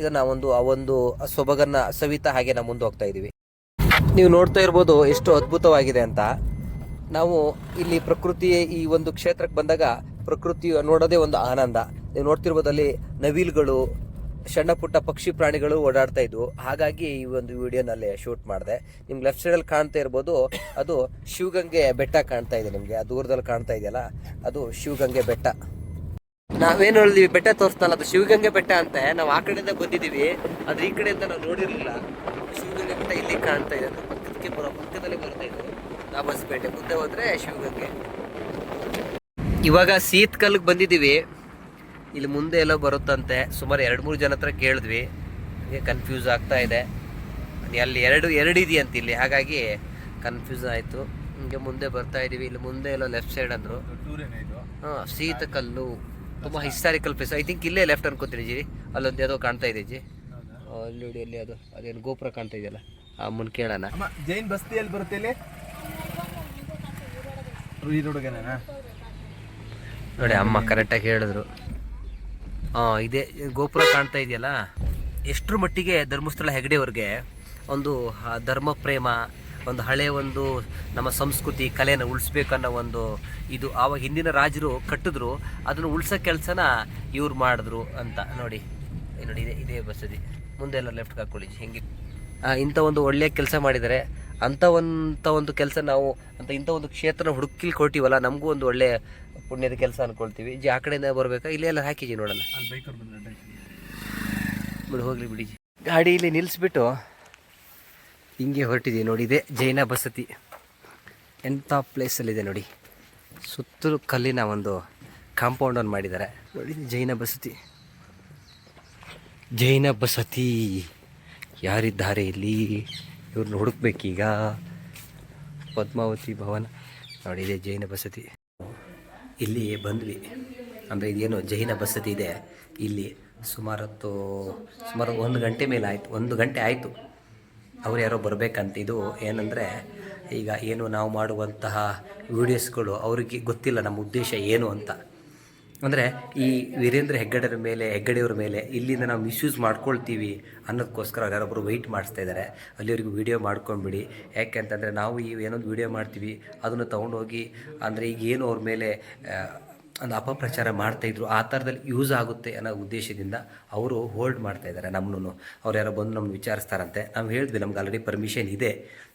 [SPEAKER 1] ಇದನ್ನು ಒಂದು, ಆ ಒಂದು ಸೊಬಗನ್ನು ಸವಿತಾ ಹಾಗೆ ನಾವು ಮುಂದೆ ಹೋಗ್ತಾ ಇದೀವಿ. ನೀವು ನೋಡ್ತಾ ಇರ್ಬೋದು ಎಷ್ಟು ಅದ್ಭುತವಾಗಿದೆ ಅಂತ. ನಾವು ಇಲ್ಲಿ ಪ್ರಕೃತಿ ಈ ಒಂದು ಕ್ಷೇತ್ರಕ್ಕೆ ಬಂದಾಗ ಪ್ರಕೃತಿ ನೋಡೋದೇ ಒಂದು ಆನಂದ. ನೀವು ನೋಡ್ತಿರ್ಬೋದಲ್ಲಿ ನವಿಲುಗಳು ಸಣ್ಣ ಪುಟ್ಟ ಪಕ್ಷಿ ಪ್ರಾಣಿಗಳು ಓಡಾಡ್ತಾ ಇದ್ವು. ಹಾಗಾಗಿ ಈ ಒಂದು ವಿಡಿಯೋನಲ್ಲಿ ಶೂಟ್ ಮಾಡಿದೆ. ನಿಮ್ಗೆ ಲೆಫ್ಟ್ ಸೈಡಲ್ಲಿ ಕಾಣ್ತಾ ಇರ್ಬೋದು, ಅದು ಶಿವಗಂಗೆ ಬೆಟ್ಟ ಕಾಣ್ತಾ ಇದೆ ನಿಮಗೆ. ಆ ದೂರದಲ್ಲಿ ಕಾಣ್ತಾ ಇದೆಯಲ್ಲ, ಅದು ಶಿವಗಂಗೆ ಬೆಟ್ಟ. ನಾವೇನು ಹೇಳಿದ್ವಿ ಬೆಟ್ಟ ತೋರಿಸ್ತಲ್ಲ ಅದು ಶಿವಗಂಗೆ ಬೆಟ್ಟ ಅಂತ. ನಾವು ಆ ಕಡೆಯಿಂದ ಬಂದಿದ್ದೀವಿ, ಆದ್ರೆ ಈ ಕಡೆಯಿಂದ ನಾವು ನೋಡಿರಲಿಲ್ಲ. ಶಿವಗಂಗೆ ಬೆಟ್ಟ ಇಲ್ಲಿ ಕಾಣ್ತಾ ಇದೆ. ಪಕ್ಕದಕ್ಕೆ ಬರೋ, ಪಕ್ಕದಲ್ಲಿ ಬರ್ತಾ ಇದೆ? ದಾಬಸ್ಪೇಟೆ ಮುಂದೆ ಹೋದ್ರೆ ಶಿವಗಂಗೆ. ಇವಾಗ ಸೀತ್ಕಲ್ಗೆ ಬಂದಿದ್ದೀವಿ. ಇಲ್ಲಿ ಮುಂದೆ ಎಲ್ಲೋ ಬರುತ್ತಂತೆ. ಸುಮಾರು ಎರಡು ಮೂರು ಜನ ಹತ್ರ ಕೇಳಿದ್ವಿ. ಹಾಗೆ ಕನ್ಫ್ಯೂಸ್ ಆಗ್ತಾ ಇದೆ. ಅಲ್ಲಿ ಎರಡು ಎರಡು ಇದೆಯಂತ ಇಲ್ಲಿ. ಹಾಗಾಗಿ ಕನ್ಫ್ಯೂಸ್ ಆಯಿತು. ಹಿಂಗೆ ಮುಂದೆ ಬರ್ತಾ ಇದ್ದೀವಿ ಇಲ್ಲಿ ಮುಂದೆ ಎಲ್ಲೋ ಲೆಫ್ಟ್ ಸೈಡ್ ಅಂದರು. ಹಾಂ ಸೀತಕಲ್ಲು ತುಂಬ ಹಿಸ್ಟಾರಿಕಲ್ ಪ್ಲೇಸ್ ಐ ಥಿಂಕ್ ಇಲ್ಲೇ ಲೆಫ್ಟ್ ಅನ್ಕೋತೀನಿ ಜಿ. ಅಲ್ಲೊಂದು ಯಾವುದೋ ಕಾಣ್ತಾ ಇದೆ ಜಿ. ಆ, ಅಲ್ಲಿ ನೋಡಿ ಅಲ್ಲಿ ಅದು ಅದೇನು ಗೋಪುರ ಕಾಣ್ತಾ ಇದೆಯಲ್ಲ. ಆ ಮುನ್ ಕೇಳೋಣ.
[SPEAKER 3] ಅಮ್ಮ ಜೈನ್ ಬಸ್ತಿಯಲ್ಲಿ ಬರುತ್ತೆ ಇಲ್ಲಿ?
[SPEAKER 1] ನೋಡಿ ಅಮ್ಮ ಕರೆಕ್ಟಾಗಿ ಹೇಳಿದ್ರು. ಇದೇ, ಗೋಪುರ ಕಾಣ್ತಾ ಇದೆಯಲ್ಲ? ಎಷ್ಟರ ಮಟ್ಟಿಗೆ ಧರ್ಮಸ್ಥಳ ಹೆಗಡೆಯವ್ರಿಗೆ ಒಂದು ಧರ್ಮ ಪ್ರೇಮ, ಒಂದು ಹಳೆಯ ಒಂದು ನಮ್ಮ ಸಂಸ್ಕೃತಿ, ಕಲೆನ ಉಳಿಸ್ಬೇಕನ್ನೋ ಒಂದು ಇದು ಆವಾಗ ಹಿಂದಿನ ರಾಜರು ಕಟ್ಟಿದ್ರು, ಅದನ್ನು ಉಳಿಸೋ ಕೆಲಸನ ಇವ್ರು ಮಾಡಿದ್ರು ಅಂತ. ನೋಡಿ ನೋಡಿ, ಇದೇ ಇದೇ ಬಸದಿ. ಮುಂದೆ ಎಲ್ಲ ಲೆಫ್ಟ್ಗೆ ಹಾಕೊಳ್ಳಿ. ಹೆಂಗೆ ಇಂಥ ಒಂದು ಒಳ್ಳೆಯ ಕೆಲಸ ಮಾಡಿದ್ದಾರೆ. ಅಂಥ ಒಂಥ ಒಂದು ಕೆಲಸ ನಾವು ಅಂತ ಇಂಥ ಒಂದು ಕ್ಷೇತ್ರ ಹುಡುಕಿಲ್ ಕೊಟ್ಟಿವಲ್ಲ ನಮಗೂ ಒಂದು ಒಳ್ಳೆ ಪುಣ್ಯದ ಕೆಲಸ ಅಂದ್ಕೊಳ್ತೀವಿ ಜಿ ಆ ಕಡೆಯಿಂದ ಬರಬೇಕಾ? ಇಲ್ಲೇ ಎಲ್ಲ ಹಾಕಿಜಿ ನೋಡೋಣ. ಬಿಡು ಹೋಗ್ಲಿ ಬಿಡಿ ಗಾಡಿ ಇಲ್ಲಿ ನಿಲ್ಲಿಸ್ಬಿಟ್ಟು ಹಿಂಗೆ ಹೊರಟಿದ್ದೀವಿ ನೋಡಿ ಇದೆ ಜೈನ ಬಸತಿ. ಎಂಥ ಪ್ಲೇಸಲ್ಲಿದೆ ನೋಡಿ. ಸುತ್ತಲೂ ಕಲ್ಲಿನ ಒಂದು ಕಾಂಪೌಂಡನ್ನು ಮಾಡಿದ್ದಾರೆ. ನೋಡಿ ಜೈನ ಬಸತಿ. ಜೈನ ಬಸತಿ ಯಾರಿದ್ದಾರೆ ಇಲ್ಲಿ? ಇವ್ರನ್ನ ಹುಡುಕ್ಬೇಕೀಗ. ಪದ್ಮಾವತಿ ಭವನ. ನೋಡಿ, ಇದೆ ಜೈನ ಬಸತಿ. ಇಲ್ಲಿ ಬಂದ್ವಿ. ಅಂದರೆ ಇದೇನು ಜೈನ ಬಸತಿ ಇದೆ. ಇಲ್ಲಿ ಸುಮಾರು ಸುಮಾರು ಒಂದು ಗಂಟೆ ಮೇಲೆ ಆಯಿತು. ಒಂದು ಗಂಟೆ ಆಯಿತು. ಅವ್ರು ಯಾರೋ ಬರಬೇಕಂತ. ಇದು ಏನಂದರೆ, ಈಗ ಏನು ನಾವು ಮಾಡುವಂತಹ ವೀಡಿಯೋಸ್ಗಳು ಅವರಿಗೆ ಗೊತ್ತಿಲ್ಲ. ನಮ್ಮ ಉದ್ದೇಶ ಏನು ಅಂತ. ಅಂದರೆ ಈ ವೀರೇಂದ್ರ ಹೆಗ್ಗಡೆರ ಮೇಲೆ, ಹೆಗ್ಗಡೆಯವ್ರ ಮೇಲೆ ಇಲ್ಲಿಂದ ನಾವು ಮಿಸ್ಯೂಸ್ ಮಾಡ್ಕೊಳ್ತೀವಿ ಅನ್ನೋದಕ್ಕೋಸ್ಕರ ಯಾರೊಬ್ಬರು ವೆಯ್ಟ್ ಮಾಡಿಸ್ತಾ ಇದ್ದಾರೆ ಅಲ್ಲಿವರೆಗೂ ವೀಡಿಯೋ ಮಾಡ್ಕೊಂಡ್ಬಿಡಿ ಯಾಕೆ ಅಂತಂದರೆ ನಾವು ಈ ಏನೊಂದು ವೀಡಿಯೋ ಮಾಡ್ತೀವಿ, ಅದನ್ನು ತೊಗೊಂಡೋಗಿ ಅಂದರೆ ಈಗ ಏನು ಅವ್ರ ಮೇಲೆ ಒಂದು ಅಪಪ್ರಚಾರ ಮಾಡ್ತಾಯಿದ್ರು ಆ ಥರದಲ್ಲಿ ಯೂಸ್ ಆಗುತ್ತೆ ಅನ್ನೋ ಉದ್ದೇಶದಿಂದ ಅವರು ಹೋಲ್ಡ್ ಮಾಡ್ತಾ ಇದ್ದಾರೆ ನಮ್ಮನ್ನು ಅವ್ರು ಯಾರೋ ಬಂದು ನಮ್ಮನ್ನು ವಿಚಾರಿಸ್ತಾರಂತೆ. ನಾವು ಹೇಳಿದ್ವಿ, ನಮ್ಗೆ ಆಲ್ರೆಡಿ ಪರ್ಮಿಷನ್ ಇದೆ.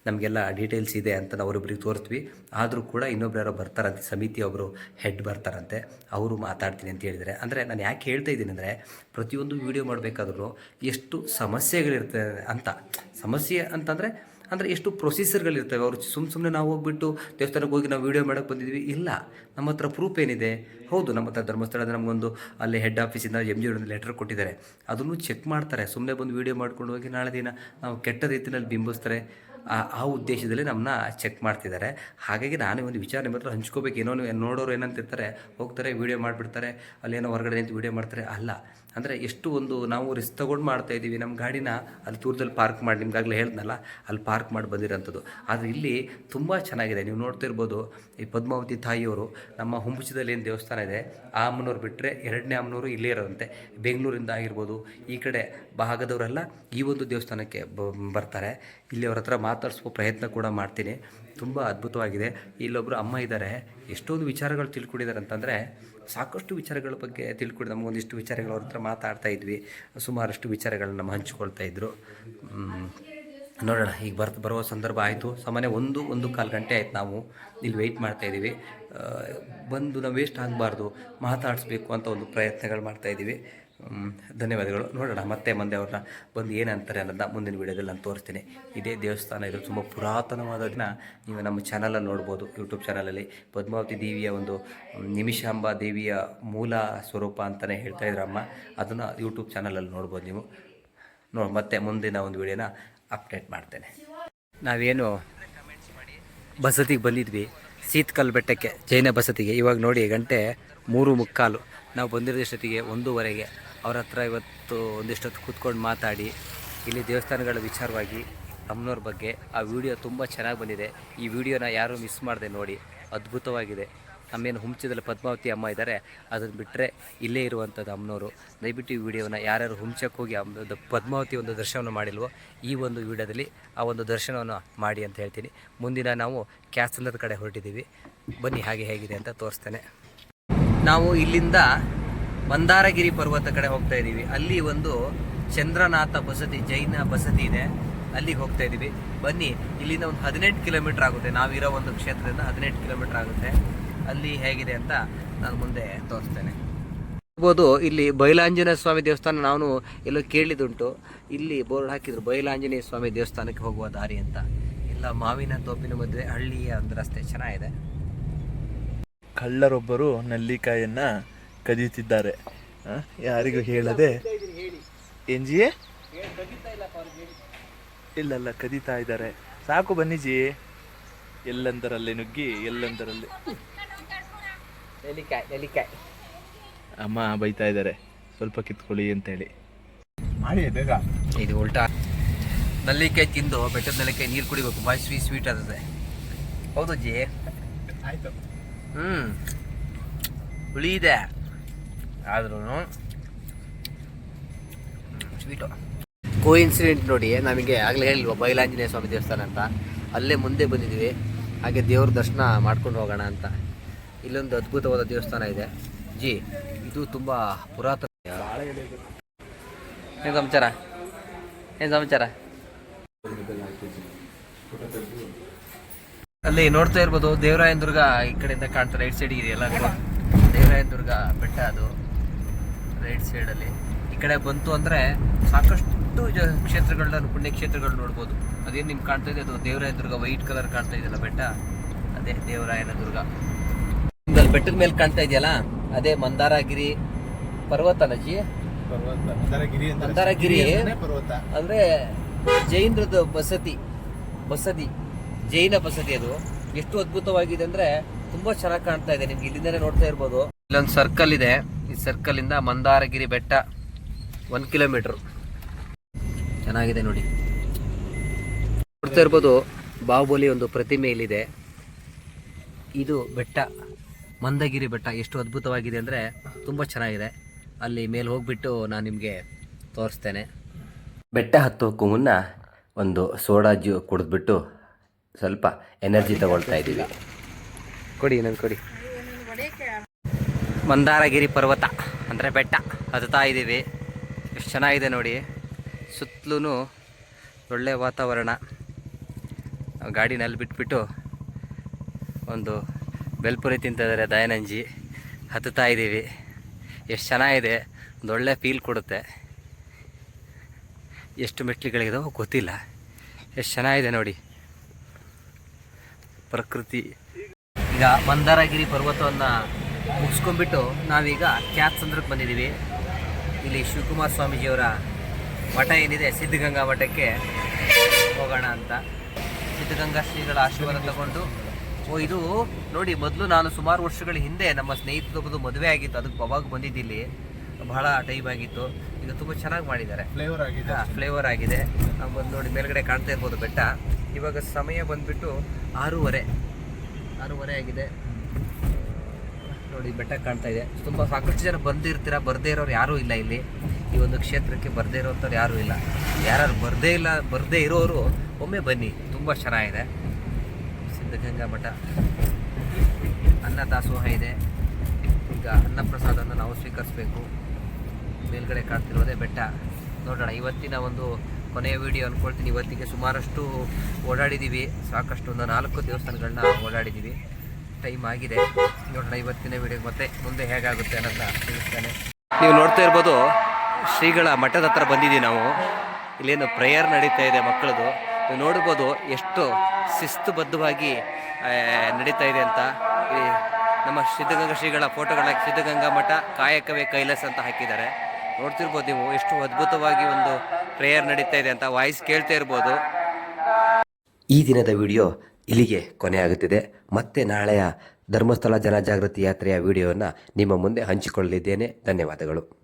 [SPEAKER 1] ನಮಗೆಲ್ಲ ಡೀಟೇಲ್ಸ್ ಇದೆ ಅಂತ ನಾವು ಅವರಿಬ್ಬರಿಗೆ ತೋರಿಸ್ತೀವಿ ಆದರೂ ಕೂಡ ಇನ್ನೊಬ್ರು ಯಾರೋ ಬರ್ತಾರಂತೆ, ಸಮಿತಿ ಒಬ್ಬರು ಹೆಡ್ ಬರ್ತಾರಂತೆ, ಅವರು ಮಾತಾಡ್ತೀನಿ ಅಂತ ಹೇಳಿದರೆ ಅಂದರೆ ನಾನು ಯಾಕೆ ಹೇಳ್ತಾ ಇದ್ದೀನಿ ಅಂದರೆ, ಪ್ರತಿಯೊಂದು ವೀಡಿಯೋ ಮಾಡಬೇಕಾದ್ರೂ ಎಷ್ಟು ಸಮಸ್ಯೆಗಳಿರ್ತದೆ ಅಂತ. ಸಮಸ್ಯೆ ಅಂತಂದರೆ ಅಂದರೆ ಎಷ್ಟು ಪ್ರೊಸೀಸರ್ಗಳಿರ್ತವೆ, ಅವರು ಸುಮ್ಮ ಸುಮ್ಮನೆ ನಾವು ಹೋಗ್ಬಿಟ್ಟು ದೇವಸ್ಥಾನಕ್ಕೆ ಹೋಗಿ ನಾವು ವೀಡಿಯೋ ಮಾಡೋಕ್ಕೆ ಬಂದಿದ್ವಿ. ಇಲ್ಲ, ನಮ್ಮ ಹತ್ರ ಪ್ರೂಫ್ ಏನಿದೆ? ಹೌದು, ನಮ್ಮ ಹತ್ರ ಧರ್ಮಸ್ಥಳದ ನಮಗೊಂದು, ಅಲ್ಲಿ ಹೆಡ್ ಆಫೀಸಿಂದ ಎಂ ಜಿ ಒಂದು ಲೆಟರ್ ಕೊಟ್ಟಿದ್ದಾರೆ. ಅದನ್ನು ಚೆಕ್ ಮಾಡ್ತಾರೆ ಸುಮ್ಮನೆ ಬಂದು ವೀಡಿಯೋ ಮಾಡ್ಕೊಂಡು ಹೋಗಿ ನಾಳೆ ದಿನ ನಾವು ಕೆಟ್ಟ ರೀತಿಯಲ್ಲಿ ಬಿಂಬಿಸ್ತಾರೆ. ಆ ಉದ್ದೇಶದಲ್ಲಿ ನಮ್ಮನ್ನ ಚೆಕ್ ಮಾಡ್ತಿದ್ದಾರೆ. ಹಾಗಾಗಿ ನಾನೇ ಒಂದು ವಿಚಾರ ನಿಮ್ಮ ಹತ್ರ ಹಂಚ್ಕೋಬೇಕು. ಏನೋ ನೋಡೋರು ಏನಂತಿರ್ತಾರೆ, ಹೋಗ್ತಾರೆ, ವೀಡಿಯೋ ಮಾಡಿಬಿಡ್ತಾರೆ, ಅಲ್ಲೇನೋ ಹೊರಗಡೆ ನಿಂತು ವೀಡಿಯೋ ಮಾಡ್ತಾರೆ. ಅಲ್ಲ ಅಂದರೆ ಎಷ್ಟು ಒಂದು ನಾವು ರಿಸ್ಕ್ ತಗೊಂಡು ಮಾಡ್ತಾ ಇದ್ದೀವಿ ನಮ್ಮ ಗಾಡಿನ, ಅಲ್ಲಿ ದೂರದಲ್ಲಿ ಪಾರ್ಕ್ ಮಾಡಿ, ನಿಮ್ಗಾಗಲೇ ಹೇಳ್ದಲ್ಲ ಅಲ್ಲಿ ಪಾರ್ಕ್ ಮಾಡಿ ಬಂದಿರೋಂಥದ್ದು. ಆದರೆ ಇಲ್ಲಿ ತುಂಬ ಚೆನ್ನಾಗಿದೆ. ನೀವು ನೋಡ್ತಿರ್ಬೋದು ಈ ಪದ್ಮಾವತಿ ತಾಯಿಯವರು ನಮ್ಮ ಹುಂಬುಚದಲ್ಲಿ ಏನು ದೇವಸ್ಥಾನ ಇದೆ, ಆ ಅಮ್ಮನವ್ರು ಬಿಟ್ಟರೆ ಎರಡನೇ ಅಮ್ಮನವರು ಇಲ್ಲೇ ಇರೋದಂತೆ ಬೆಂಗಳೂರಿಂದ ಆಗಿರ್ಬೋದು, ಈ ಕಡೆ ಭಾಗದವರೆಲ್ಲ ಈ ಒಂದು ದೇವಸ್ಥಾನಕ್ಕೆ ಬರ್ತಾರೆ. ಇಲ್ಲಿ ಅವ್ರ ಹತ್ರ ಮಾತಾಡಿಸುವ ಪ್ರಯತ್ನ ಕೂಡ ಮಾಡ್ತೀನಿ. ತುಂಬ ಅದ್ಭುತವಾಗಿದೆ. ಇಲ್ಲೊಬ್ಬರು ಅಮ್ಮ ಇದ್ದಾರೆ. ಎಷ್ಟೊಂದು ವಿಚಾರಗಳು ತಿಳ್ಕೊಂಡಿದ್ದಾರೆ ಅಂತಂದರೆ ಸಾಕಷ್ಟು ವಿಚಾರಗಳ ಬಗ್ಗೆ ತಿಳ್ಕೊಂಡು. ನಮಗೊಂದಿಷ್ಟು ವಿಚಾರಗಳು ಅವ್ರ ಹತ್ರ ಮಾತಾಡ್ತಾ ಇದ್ವಿ. ಸುಮಾರಷ್ಟು ವಿಚಾರಗಳನ್ನ ನಮ್ಮ ಹಂಚ್ಕೊಳ್ತಾ ಇದ್ರು. ನೋಡೋಣ ಈಗ ಬರ್ತ ಬರುವ ಸಂದರ್ಭ ಆಯಿತು. ಸಾಮಾನ್ಯ ಒಂದು ಒಂದು ಕಾಲು ಗಂಟೆ ಆಯ್ತು ನಾವು ಇಲ್ಲಿ ವೆಯ್ಟ್ ಮಾಡ್ತಾ ಇದ್ದೀವಿ. ಬಂದು ನಾವು ವೇಸ್ಟ್ ಆಗಬಾರ್ದು ಮಾತಾಡಿಸ್ಬೇಕು ಅಂತ ಒಂದು ಪ್ರಯತ್ನಗಳು ಮಾಡ್ತಾ ಇದ್ದೀವಿ. ಮ್, ಧನ್ಯವಾದಗಳು. ನೋಡೋಣ, ಮತ್ತೆ ಮುಂದೆ ಅವ್ರನ್ನ ಬಂದು ಏನಂತಾರೆ ಅನ್ನೋದನ್ನ ಮುಂದಿನ ವೀಡಿಯೋದಲ್ಲಿ ನಾನು ತೋರಿಸ್ತೀನಿ. ಇದೇ ದೇವಸ್ಥಾನ ಇದು ತುಂಬ ಪುರಾತನವಾದದನ್ನ ನೀವು ನಮ್ಮ ಚಾನಲಲ್ಲಿ ನೋಡ್ಬೋದು ಯೂಟ್ಯೂಬ್ ಚಾನಲಲ್ಲಿ. ಪದ್ಮಾವತಿ ದೇವಿಯ ಒಂದು ನಿಮಿಷಾಂಬ ದೇವಿಯ ಮೂಲ ಸ್ವರೂಪ ಅಂತಲೇ ಹೇಳ್ತಾ ಅಮ್ಮ. ಅದನ್ನು ಯೂಟ್ಯೂಬ್ ಚಾನಲಲ್ಲಿ ನೋಡ್ಬೋದು ನೀವು. ನೋಡಿ, ಮತ್ತೆ ಮುಂದಿನ ಒಂದು ವಿಡಿಯೋನ ಅಪ್ಡೇಟ್ ಮಾಡ್ತೇನೆ. ನಾವೇನು ಬಸತಿಗೆ ಬಂದಿದ್ವಿ. ಸೀತ್ಕಲ್ ಬೆಟ್ಟಕ್ಕೆ, ಜೈನ ಬಸತಿಗೆ ಇವಾಗ ನೋಡಿ ಗಂಟೆ ಮೂರು ಮುಕ್ಕಾಲು. ನಾವು ಬಂದಿರೋದಷ್ಟೊತ್ತಿಗೆ ಒಂದೂವರೆಗೆ. ಅವ್ರ ಹತ್ರ ಇವತ್ತು ಒಂದಿಷ್ಟೊತ್ತು ಕೂತ್ಕೊಂಡು ಮಾತಾಡಿ, ಇಲ್ಲಿ ದೇವಸ್ಥಾನಗಳ ವಿಚಾರವಾಗಿ ಅಮ್ಮನವ್ರ ಬಗ್ಗೆ. ಆ ವಿಡಿಯೋ ತುಂಬ ಚೆನ್ನಾಗಿ ಬಂದಿದೆ. ಈ ವಿಡಿಯೋನ ಯಾರೂ ಮಿಸ್ ಮಾಡಿದೆ ನೋಡಿ. ಅದ್ಭುತವಾಗಿದೆ. ನಮ್ಮೇನು ಹುಂಚದಲ್ಲಿ ಪದ್ಮಾವತಿ ಅಮ್ಮ ಇದ್ದಾರೆ ಅದನ್ನು ಬಿಟ್ಟರೆ ಇಲ್ಲೇ ಇರುವಂಥದ್ದು ಅಮ್ಮನವರು. ದಯವಿಟ್ಟು ಈ ವಿಡಿಯೋನ ಯಾರ್ಯಾರು ಹುಂಚಕ್ಕೆ ಹೋಗಿ ಅಮ್ಮ ಪದ್ಮಾವತಿ ಒಂದು ದರ್ಶನವನ್ನು ಮಾಡಿಲ್ವೋ, ಈ ಒಂದು ವಿಡಿಯೋದಲ್ಲಿ ಆ ಒಂದು ದರ್ಶನವನ್ನು ಮಾಡಿ ಅಂತ ಹೇಳ್ತೀನಿ. ಮುಂದಿನ ನಾವು ಕ್ಯಾಸಂದ್ರದ ಕಡೆ ಹೊರಟಿದ್ದೀವಿ. ಬನ್ನಿ, ಹಾಗೆ ಹೇಗಿದೆ ಅಂತ ತೋರಿಸ್ತೇನೆ. ನಾವು ಇಲ್ಲಿಂದ ಮಂದಾರಗಿರಿ ಪರ್ವತ ಕಡೆ ಹೋಗ್ತಾ ಇದ್ದೀವಿ ಅಲ್ಲಿ ಒಂದು ಚಂದ್ರನಾಥ ಬಸದಿ, ಜೈನ ಬಸದಿ ಇದೆ. ಅಲ್ಲಿಗೆ ಹೋಗ್ತಾ ಇದ್ದೀವಿ ಬನ್ನಿ, ಇಲ್ಲಿಂದ ಒಂದು ಹದಿನೆಂಟು ಕಿಲೋಮೀಟರ್ ಆಗುತ್ತೆ. ನಾವಿರೋ ಒಂದು ಕ್ಷೇತ್ರದಿಂದ ಹದಿನೆಂಟು ಕಿಲೋಮೀಟರ್ ಆಗುತ್ತೆ. ಅಲ್ಲಿ ಹೇಗಿದೆ ಅಂತ ನಾನು ಮುಂದೆ ತೋರಿಸ್ತೇನೆ. ಹೋಗ್ಬೋದು. ಇಲ್ಲಿ ಬೈಲಾಂಜನೇಯ ಸ್ವಾಮಿ ದೇವಸ್ಥಾನ ನಾನು ಎಲ್ಲೋ ಕೇಳಿದುಂಟು ಇಲ್ಲಿ ಬೋರ್ಡ್ ಹಾಕಿದ್ರು, ಬೈಲಾಂಜನೇಯ ಸ್ವಾಮಿ ದೇವಸ್ಥಾನಕ್ಕೆ ಹೋಗುವ ದಾರಿ ಅಂತ. ಎಲ್ಲ ಮಾವಿನ ತೋಪಿನ ಮಧ್ಯೆ ಹಳ್ಳಿಯ ಒಂದು ರಸ್ತೆ. ಚೆನ್ನಾಗಿದೆ.
[SPEAKER 3] ಕಳ್ಳರೊಬ್ಬರು ನಲ್ಲಿಕಾಯನ್ನ ಕದೀತಿದ್ದಾರೆ ಆ, ಯಾರಿಗೂ ಹೇಳದೆ. ಏನ್ಜಿ ಇಲ್ಲಲ್ಲ ಕದೀತಾ ಇದ್ದಾರೆ. ಸಾಕು ಬನ್ನಿಜಿ ಎಲ್ಲೆಂದರಲ್ಲಿ ನುಗ್ಗಿ ಎಲ್ಲೆಂದರಲ್ಲಿ. ಅಮ್ಮ ಬೈತಾ ಇದ್ದಾರೆ. ಸ್ವಲ್ಪ ಕಿತ್ಕೊಳ್ಳಿ ಅಂತೇಳಿ. ಮಾಡಿ ಬೇಗ.
[SPEAKER 1] ಇದು ಉಲ್ಟಾ. ನಲ್ಲಿಕಾಯಿ ತಿಂದು ಬೆಟ್ಟದ ನಲ್ಲಿಕಾಯಿ ನೀರು ಕುಡಿಬೇಕು. ಬಾಯ್ ಸ್ವೀಟ್ ಸ್ವೀಟ್ ಆಗುತ್ತೆ ಹೌದು ಜಿ.
[SPEAKER 3] ಆಯ್ತು.
[SPEAKER 1] ಹ್ಞೂ ಹುಳಿ ಇದೆ. ಆದ್ರೂ ಸ್ವೀಟು. ಕೋ ಇನ್ಸಿಡೆಂಟ್ ನೋಡಿ, ನಮಗೆ ಆಗಲೇ ಹೇಳಿಲ್ವ ಬೈಲಾಂಜನೇಯ ಸ್ವಾಮಿ ದೇವಸ್ಥಾನ ಅಂತ? ಅಲ್ಲೇ ಮುಂದೆ ಬಂದಿದ್ವಿ ಹಾಗೆ ದೇವ್ರ ದರ್ಶನ ಮಾಡ್ಕೊಂಡು ಹೋಗೋಣ ಅಂತ. ಇಲ್ಲೊಂದು ಅದ್ಭುತವಾದ ದೇವಸ್ಥಾನ ಇದೆ. ಜಿ, ಇದು ತುಂಬ ಪುರಾತನ ಏನು ಸಮಾಚಾರ? ಏನು ಸಮಾಚಾರ? ಅಲ್ಲಿ ನೋಡ್ತಾ ಇರ್ಬೋದು, ದೇವರಾಯನ ದುರ್ಗ ಈ ಕಡೆಯಿಂದ ಕಾಣ್ತಾರೆ ರೈಟ್ ಸೈಡ್ ಇದೆಯಲ್ಲ ದೇವರಾಯನ ದುರ್ಗ ಬೆಟ್ಟ ಅದು. ರೈಟ್ ಸೈಡಲ್ಲಿ ಈ ಕಡೆ ಬಂತು ಅಂದರೆ ಸಾಕಷ್ಟು ಜ ಕ್ಷೇತ್ರಗಳನ್ನ ಪುಣ್ಯಕ್ಷೇತ್ರಗಳು ನೋಡ್ಬೋದು. ಅದೇನು ನಿಮ್ಗೆ ಕಾಣ್ತಾ ಇದೆ? ಅದು ದೇವರಾಯ ದುರ್ಗ ವೈಟ್ ಕಲರ್ ಕಾಣ್ತಾ ಇದೆಯಲ್ಲ ಬೆಟ್ಟ? ಅದೇ ದೇವರಾಯನ ದುರ್ಗ. ನಿಮ್ದಲ್ಲಿ ಬೆಟ್ಟದ ಮೇಲೆ ಕಾಣ್ತಾ ಇದೆಯಲ್ಲ? ಅದೇ ಮಂದಾರಗಿರಿ
[SPEAKER 3] ಪರ್ವತ ಮಂದಾರಗಿರಿ
[SPEAKER 1] ಮಂದಾರಗಿರಿ ಅಂದ್ರೆ ಜೈನರದ್ದು ಬಸತಿ ಬಸದಿ. ಜೈನ ಬಸದಿ ಅದು. ಎಷ್ಟು ಅದ್ಭುತವಾಗಿದೆ ಅಂದ್ರೆ ತುಂಬಾ ಚೆನ್ನಾಗಿ ಕಾಣ್ತಾ ಇದೆ. ನಿಮ್ಗೆ ಇಲ್ಲಿಂದಾನೆ ನೋಡ್ತಾ ಇರ್ಬೋದು. ಇಲ್ಲೊಂದು ಸರ್ಕಲ್ ಇದೆ. ಈ ಸರ್ಕಲ್ ಇಂದ ಮಂದಾರಗಿರಿ ಬೆಟ್ಟ ಒಂದು ಕಿಲೋಮೀಟರ್. ಚೆನ್ನಾಗಿದೆ ನೋಡಿ. ನೋಡ್ತಾ ಇರ್ಬೋದು ಬಾಹುಬಲಿ ಒಂದು ಪ್ರತಿಮೆ ಇಲ್ಲಿದೆ. ಇದು ಬೆಟ್ಟ ಮಂದಗಿರಿ ಬೆಟ್ಟ. ಎಷ್ಟು ಅದ್ಭುತವಾಗಿದೆ ಅಂದರೆ ತುಂಬ ಚೆನ್ನಾಗಿದೆ. ಅಲ್ಲಿ ಮೇಲೆ ಹೋಗ್ಬಿಟ್ಟು ನಾನು ನಿಮಗೆ ತೋರಿಸ್ತೇನೆ. ಬೆಟ್ಟ ಹತ್ತೋಕ್ಕೂ ಮುನ್ನ ಒಂದು ಸೋಡಾ ಜ್ಯೂ ಕುಡಿದ್ಬಿಟ್ಟು ಸ್ವಲ್ಪ ಎನರ್ಜಿ ತಗೊಳ್ತಾ ಇದ್ದೀವಿ. ಕೊಡಿ ನಾನು ಕೊಡಿ. ಮಂದಾರಗಿರಿ ಪರ್ವತ, ಅಂದರೆ ಬೆಟ್ಟ, ಹತ್ತುತ್ತಾ ಇದ್ದೀವಿ. ಎಷ್ಟು ಚೆನ್ನಾಗಿದೆ ನೋಡಿ. ಸುತ್ತಲೂ ಒಳ್ಳೆಯ ವಾತಾವರಣ. ಗಾಡಿನಲ್ಲಿ ಬಿಟ್ಬಿಟ್ಟು ಒಂದು ಬೆಲ್ಪುರಿ ತಿಂತಿದ್ದಾರೆ ದಯಾನಂಜಿ ಹತ್ತುತ್ತಾ ಇದ್ದೀವಿ. ಎಷ್ಟು ಚೆನ್ನಾಗಿದೆ. ಒಂದು ಒಳ್ಳೆ ಫೀಲ್ ಕೊಡುತ್ತೆ. ಎಷ್ಟು ಮೆಟ್ಲುಗಳಿದಾವೋ ಗೊತ್ತಿಲ್ಲ. ಎಷ್ಟು ಚೆನ್ನಾಗಿದೆ ನೋಡಿ. ಪ್ರಕೃತಿ. ಈಗ ಮಂದಾರಗಿರಿ ಪರ್ವತವನ್ನು ಮುಗಿಸ್ಕೊಂಡ್ಬಿಟ್ಟು ನಾವೀಗ ಕ್ಯಾತ್ಸಂದ್ರಕ್ಕೆ ಬಂದಿದ್ದೀವಿ. ಇಲ್ಲಿ ಶಿವಕುಮಾರ ಸ್ವಾಮೀಜಿಯವರ ಮಠ ಏನಿದೆ? ಸಿದ್ಧಗಂಗಾ ಮಠಕ್ಕೆ ಹೋಗೋಣ ಅಂತ. ಸಿದ್ಧಗಂಗಾ ಶ್ರೀಗಳ ಆಶೀರ್ವಾದ ತಗೊಂಡು. ಓ ಇದು ನೋಡಿ ಮೊದಲು ನಾನು ಸುಮಾರು ವರ್ಷಗಳ ಹಿಂದೆ ನಮ್ಮ ಸ್ನೇಹಿತರೊಬ್ಬರು ಮದುವೆ ಆಗಿತ್ತು. ಅದಕ್ಕೆ ಅವಾಗ ಬಂದಿದ್ದಿಲ್ಲಿ. ಬಹಳ ಟೈಮ್ ಆಗಿತ್ತು. ಈಗ ತುಂಬ ಚೆನ್ನಾಗಿ ಮಾಡಿದ್ದಾರೆ.
[SPEAKER 3] ಫ್ಲೇವರ್ ಆಗಿದೆ.
[SPEAKER 1] ಫ್ಲೇವರ್ ಆಗಿದೆ. ನಾವು ಬಂದು ನೋಡಿ ಮೇಲ್ಗಡೆ ಕಾಣ್ತಾ ಇರ್ಬೋದು ಬೆಟ್ಟ. ಇವಾಗ ಸಮಯ ಬಂದುಬಿಟ್ಟು ಆರೂವರೆ. ಆರೂವರೆ ಆಗಿದೆ. ನೋಡಿ ಬೆಟ್ಟ ಕಾಣ್ತಾ ಇದೆ. ತುಂಬ ಸಾಕಷ್ಟು ಜನ ಬಂದಿರ್ತೀರ ಬರದೇ ಇರೋರು ಯಾರೂ ಇಲ್ಲ ಇಲ್ಲಿ. ಈ ಒಂದು ಕ್ಷೇತ್ರಕ್ಕೆ ಬರದೇ ಇರೋಂಥವ್ರು ಯಾರೂ ಇಲ್ಲ. ಯಾರು ಬರದೇ ಇಲ್ಲ, ಬರದೇ ಇರೋರು ಒಮ್ಮೆ ಬನ್ನಿ. ತುಂಬ ಚೆನ್ನಾಗಿದೆ. ಸಿದ್ಧಗಂಗಾ ಮಠ. ಅನ್ನ ದಾಸೋಹ ಇದೆ. ಈಗ ಅನ್ನಪ್ರಸಾದವನ್ನು ನಾವು ಸ್ವೀಕರಿಸಬೇಕು. ಮೇಲ್ಗಡೆ ಕಾಣ್ತಿರೋದೇ ಬೆಟ್ಟ. ನೋಡೋಣ, ಇವತ್ತಿನ ಒಂದು ಕೊನೆಯ ವಿಡಿಯೋ ಅಂದ್ಕೊಳ್ತೀನಿ ಇವತ್ತಿಗೆ ಸುಮಾರಷ್ಟು ಓಡಾಡಿದ್ದೀವಿ. ಸಾಕಷ್ಟು ಒಂದು ನಾಲ್ಕು ದೇವಸ್ಥಾನಗಳನ್ನ ಓಡಾಡಿದ್ದೀವಿ. ಟೈಮ್ ಆಗಿದೆ. ನೋಡೋಣ ಇವತ್ತಿನ ವಿಡಿಯೋ ಮತ್ತೆ ಮುಂದೆ ಹೇಗಾಗುತ್ತೆ ಅನ್ನೋದನ್ನ ತಿಳಿಸ್ತೇನೆ. ನೀವು ನೋಡ್ತಾ ಇರ್ಬೋದು ಶ್ರೀಗಳ ಮಠದ ಹತ್ರ ಬಂದಿದ್ದೀವಿ ನಾವು. ಇಲ್ಲೇನು ಪ್ರೇಯರ್ ನಡೀತಾ ಇದೆ ಮಕ್ಕಳದು. ನೀವು ನೋಡ್ಬೋದು ಎಷ್ಟು ಶಿಸ್ತುಬದ್ಧವಾಗಿ ನಡೀತಾ ಇದೆ ಅಂತ. ಈ ನಮ್ಮ ಸಿದ್ಧಗಂಗಾ ಶ್ರೀಗಳ ಫೋಟೋಗಳ ಸಿದ್ಧಗಂಗಾ ಮಠ ಕಾಯಕವೇ ಕೈಲಾಸ ಅಂತ ಹಾಕಿದ್ದಾರೆ. ನೋಡ್ತಿರ್ಬೋದು ನೀವು ಎಷ್ಟು ಅದ್ಭುತವಾಗಿ ಒಂದು ಪ್ರೇಯರ್ ನಡೀತಾ ಇದೆ ಅಂತ. ವಾಯ್ಸ್ ಕೇಳ್ತಾ ಇರ್ಬೋದು. ಈ ದಿನದ ವಿಡಿಯೋ ಇಲ್ಲಿಗೆ ಕೊನೆಯಾಗುತ್ತಿದೆ ಮತ್ತೆ ನಾಳೆಯ ಧರ್ಮಸ್ಥಳ ಜನಜಾಗೃತಿ ಯಾತ್ರೆಯ ವಿಡಿಯೋವನ್ನು ನಿಮ್ಮ ಮುಂದೆ ಹಂಚಿಕೊಳ್ಳಲಿದ್ದೇನೆ. ಧನ್ಯವಾದಗಳು.